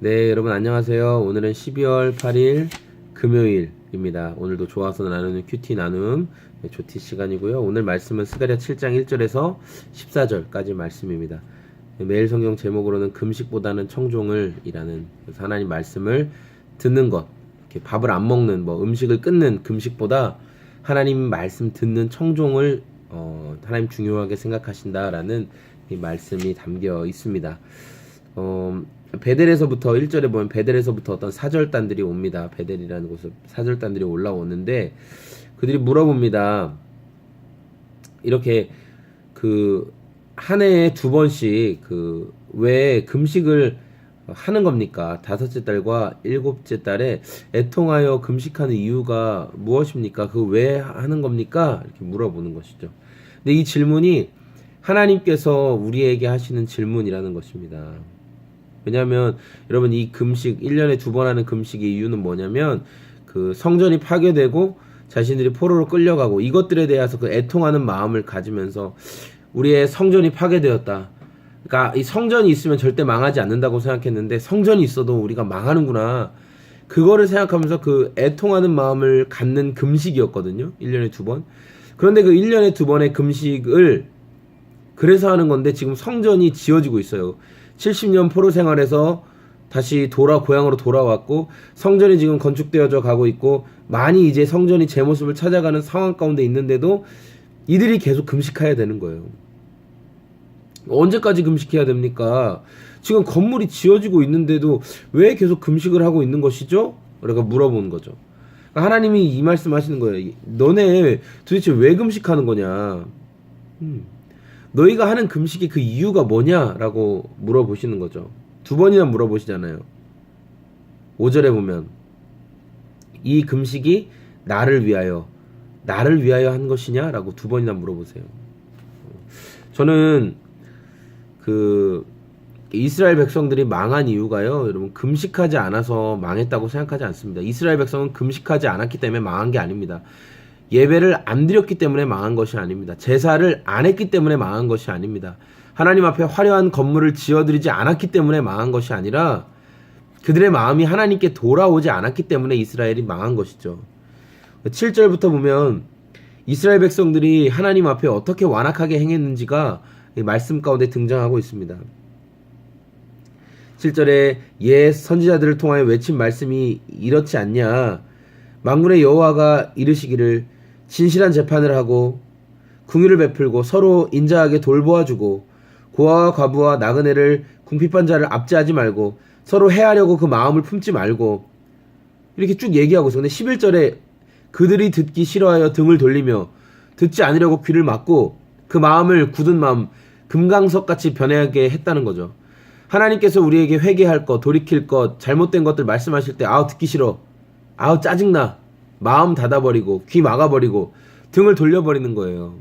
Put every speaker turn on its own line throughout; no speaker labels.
네, 여러분 안녕하세요. 오늘은 12월 8일 금요일입니다. 오늘도 좋아서 나누는 큐티 나눔 네, 조티 시간이고요. 오늘 말씀은 스가랴 7장 1절에서 14절까지 말씀입니다. 네, 매일 성경 제목으로는 금식보다는 청종을 이라는 그래서 하나님 말씀을 듣는 것, 밥을 안 먹는 뭐 음식을 끊는 금식보다 하나님 말씀 듣는 청종을 어, 하나님 중요하게 생각하신다라는 이 말씀이 담겨 있습니다. 어, 베델에서부터 1절에 보면 베델에서부터 어떤 사절단들이 옵니다. 베델이라는 곳에 사절단들이 올라오는데 그들이 물어봅니다. 이렇게 그 한 해에 두 번씩 그 왜 금식을 하는 겁니까? 다섯째 달과 일곱째 달에 애통하여 금식하는 이유가 무엇입니까? 그 왜 하는 겁니까? 이렇게 물어보는 것이죠. 근데 이 질문이 하나님께서 우리에게 하시는 질문이라는 것입니다. 왜냐하면 여러분 이 금식 1년에 두 번 하는 금식의 이유는 뭐냐면 그 성전이 파괴되고 자신들이 포로로 끌려가고 이것들에 대해서 그 애통하는 마음을 가지면서 우리의 성전이 파괴되었다. 그러니까 이 성전이 있으면 절대 망하지 않는다고 생각했는데 성전이 있어도 우리가 망하는구나. 그거를 생각하면서 그 애통하는 마음을 갖는 금식이었거든요. 1년에 두 번. 그런데 그 1년에 두 번의 금식을 그래서 하는 건데 지금 성전이 지어지고 있어요. 70년 포로 생활에서 다시 돌아 고향으로 돌아왔고 성전이 지금 건축되어져 가고 있고 많이 이제 성전이 제 모습을 찾아가는 상황 가운데 있는데도 이들이 계속 금식해야 되는 거예요. 언제까지 금식해야 됩니까? 지금 건물이 지어지고 있는데도 왜 계속 금식을 하고 있는 것이죠? 그러니까 물어보는 거죠. 그러니까 하나님이 이 말씀 하시는 거예요. 너네 도대체 왜 금식하는 거냐? 음. 너희가 하는 금식의 그 이유가 뭐냐라고 물어보시는 거죠. 두 번이나 물어보시잖아요. 5절에 보면 이 금식이 나를 위하여 나를 위하여 한 것이냐라고 두 번이나 물어보세요. 저는 그 이스라엘 백성들이 망한 이유가요. 여러분 금식하지 않아서 망했다고 생각하지 않습니다. 이스라엘 백성은 금식하지 않았기 때문에 망한 게 아닙니다. 예배를 안 드렸기 때문에 망한 것이 아닙니다. 제사를 안 했기 때문에 망한 것이 아닙니다. 하나님 앞에 화려한 건물을 지어드리지 않았기 때문에 망한 것이 아니라 그들의 마음이 하나님께 돌아오지 않았기 때문에 이스라엘이 망한 것이죠. 7절부터 보면 이스라엘 백성들이 하나님 앞에 어떻게 완악하게 행했는지가 말씀 가운데 등장하고 있습니다. 7절에 옛 선지자들을 통하여 외친 말씀이 이렇지 않냐 만군의 여호와가 이르시기를 진실한 재판을 하고 궁유를 베풀고 서로 인자하게 돌보아주고 고아와 과부와 나그네를 궁핍한 자를 압제하지 말고 서로 해하려고 그 마음을 품지 말고 이렇게 쭉 얘기하고 있어. 근데 11절에 그들이 듣기 싫어하여 등을 돌리며 듣지 않으려고 귀를 막고 그 마음을 굳은 마음 금강석 같이 변하게 했다는 거죠. 하나님께서 우리에게 회개할 것, 돌이킬 것, 잘못된 것들 말씀하실 때 아우 듣기 싫어. 아우 짜증나. 마음 닫아버리고 귀 막아버리고 등을 돌려버리는 거예요.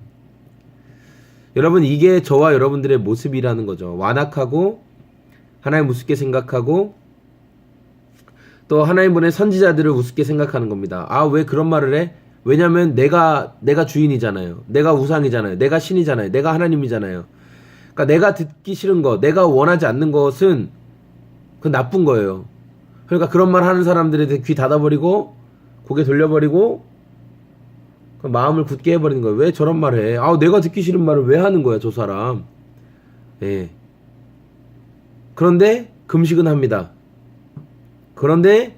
여러분 이게 저와 여러분들의 모습이라는 거죠. 완악하고 하나님 우습게 생각하고 또 하나님 분의 선지자들을 우습게 생각하는 겁니다. 아 왜 그런 말을 해? 왜냐면 내가 내가 주인이잖아요. 내가 우상이잖아요. 내가 신이잖아요. 내가 하나님이잖아요. 그러니까 내가 듣기 싫은 거, 내가 원하지 않는 것은 그 나쁜 거예요. 그러니까 그런 말 하는 사람들에 귀 닫아버리고 고개 돌려버리고 그 마음을 굳게 해버리는 거예요. 왜 저런 말을 해? 아, 내가 듣기 싫은 말을 왜 하는 거야, 저 사람? 예. 그런데 금식은 합니다. 그런데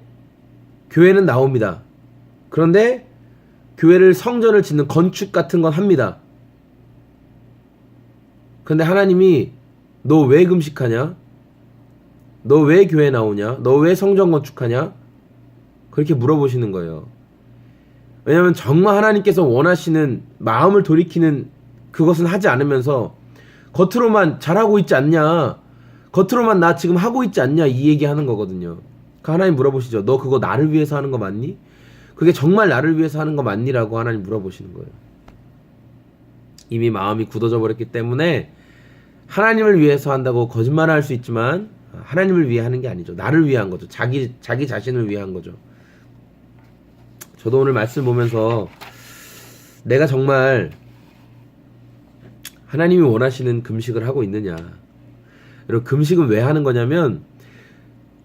교회는 나옵니다. 그런데 교회를 성전을 짓는 건축 같은 건 합니다. 근데 하나님이 너 왜 금식하냐? 너 왜 교회 나오냐? 너 왜 성전 건축하냐? 그렇게 물어보시는 거예요. 왜냐하면 정말 하나님께서 원하시는 마음을 돌이키는 그것은 하지 않으면서 겉으로만 잘하고 있지 않냐? 겉으로만 나 지금 하고 있지 않냐? 이 얘기 하는 거거든요. 그 하나님 물어보시죠. 너 그거 나를 위해서 하는 거 맞니? 그게 정말 나를 위해서 하는 거 맞니라고 하나님 물어보시는 거예요. 이미 마음이 굳어져 버렸기 때문에 하나님을 위해서 한다고 거짓말을 할수 있지만 하나님을 위해 하는 게 아니죠. 나를 위한 거죠. 자기 자기 자신을 위한 거죠. 저도 오늘 말씀 보면서 내가 정말 하나님이 원하시는 금식을 하고 있느냐. 여러분 금식은 왜 하는 거냐면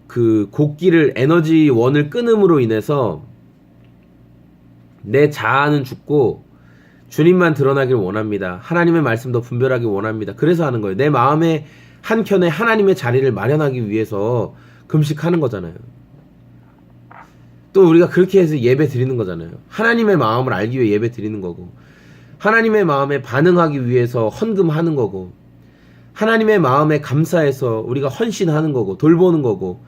그 곡기를 에너지 원을 끊음으로 인해서 내 자아는 죽고 주님만 드러나길 원합니다. 하나님의 말씀도 분별하기 원합니다. 그래서 하는 거예요. 내 마음의 한 켠에 하나님의 자리를 마련하기 위해서 금식하는 거잖아요. 또 우리가 그렇게 해서 예배 드리는 거잖아요. 하나님의 마음을 알기 위해 예배 드리는 거고, 하나님의 마음에 반응하기 위해서 헌금하는 거고, 하나님의 마음에 감사해서 우리가 헌신하는 거고, 돌보는 거고,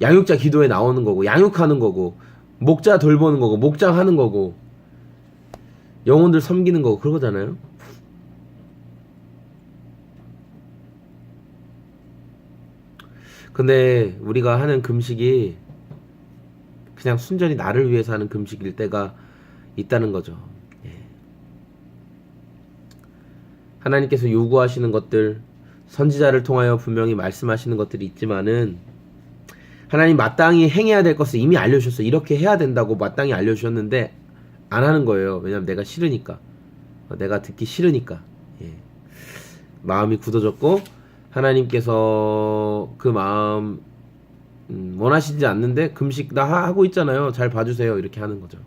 양육자 기도에 나오는 거고, 양육하는 거고, 목자 돌보는 거고, 목장하는 거고, 영혼들 섬기는 거고, 그런 거잖아요. 근데 우리가 하는 금식이 그냥 순전히 나를 위해서 하는 금식일 때가 있다는 거죠. 예. 하나님께서 요구하시는 것들, 선지자를 통하여 분명히 말씀하시는 것들이 있지만은 하나님 마땅히 행해야 될 것을 이미 알려주셨어요. 이렇게 해야 된다고 마땅히 알려주셨는데 안 하는 거예요. 왜냐면 내가 싫으니까. 어, 내가 듣기 싫으니까. 예. 마음이 굳어졌고 하나님께서 그 마음 음, 원하시지 않는데 금식 나 하- 하고 있잖아요. 잘 봐주세요. 이렇게 하는 거죠.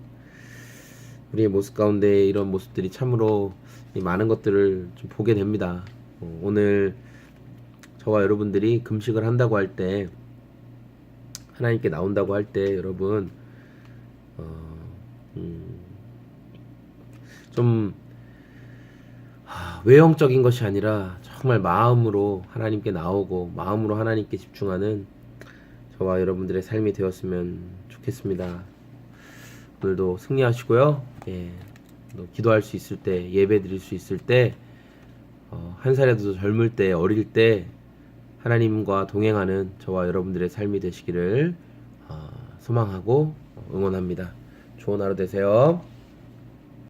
우리의 모습 가운데 이런 모습들이 참으로 이 많은 것들을 좀 보게 됩니다. 어, 오늘 저와 여러분들이 금식을 한다고 할 때 하나님께 나온다고 할 때 여러분 어, 음, 좀 하, 외형적인 것이 아니라 정말 마음으로 하나님께 나오고 마음으로 하나님께 집중하는 저와 여러분들의 삶이 되었으면 좋겠습니다. 오늘도 승리하시고요. 예, 또 기도할 수 있을 때, 예배 드릴 수 있을 때, 어, 한 살이라도 더 젊을 때, 어릴 때 하나님과 동행하는 저와 여러분들의 삶이 되시기를 어, 소망하고 응원합니다. 좋은 하루 되세요.